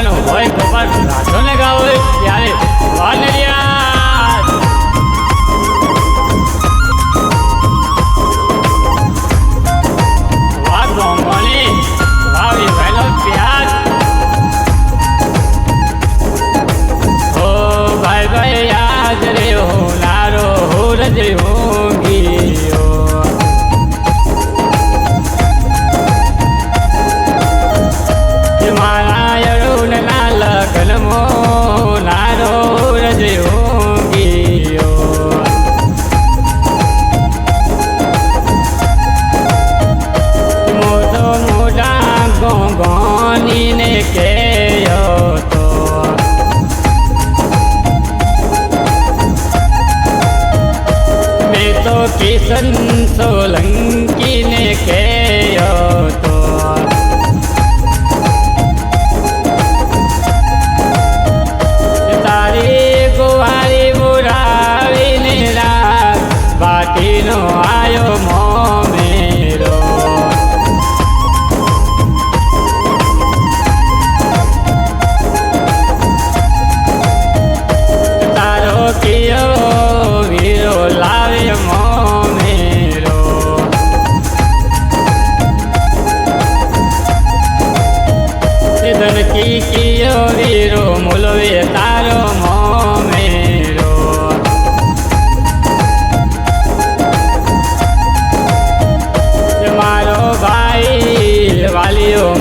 પોતાનો હોય પપ્પા નાચો ને ગાવો ત્યારે વાનડિયા ભાઈ ભાઈ, યાદ રે હો લારો હો રજે స్టేషన్ సోలంగ్ ભાઈ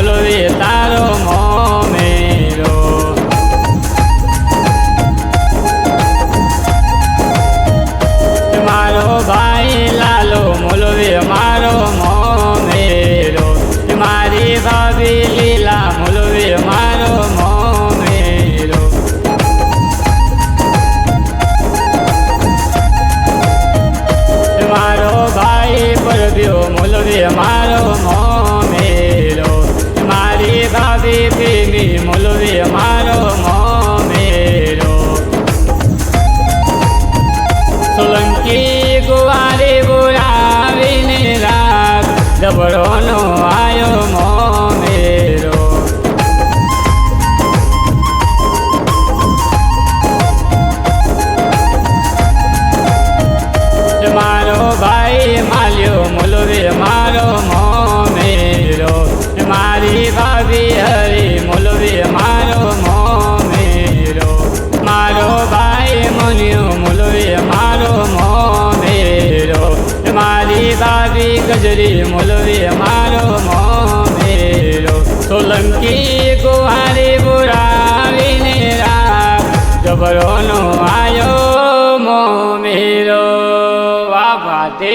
ભાભી તારો મોમેરો મારો ભાઈ લાલો મોલવી મારો મોમેરો મારી ભાભી લીલા મોલવી મારો મોમેરો મારો ભાઈ પરબ્યો મોલવી મારો મોમેરો પ્રેમી મૂલવે મારો મોમેરો. સોલંકી ગુવારી બોલાવીને રાગ જબરોનો આયો મોમેરો. મારો ચૌધરી મોલવી મારો મોમેલો સોલંકી કુહારી બોરાવીને રામ જબરોનો આયો મોમેલો વાહ વાતે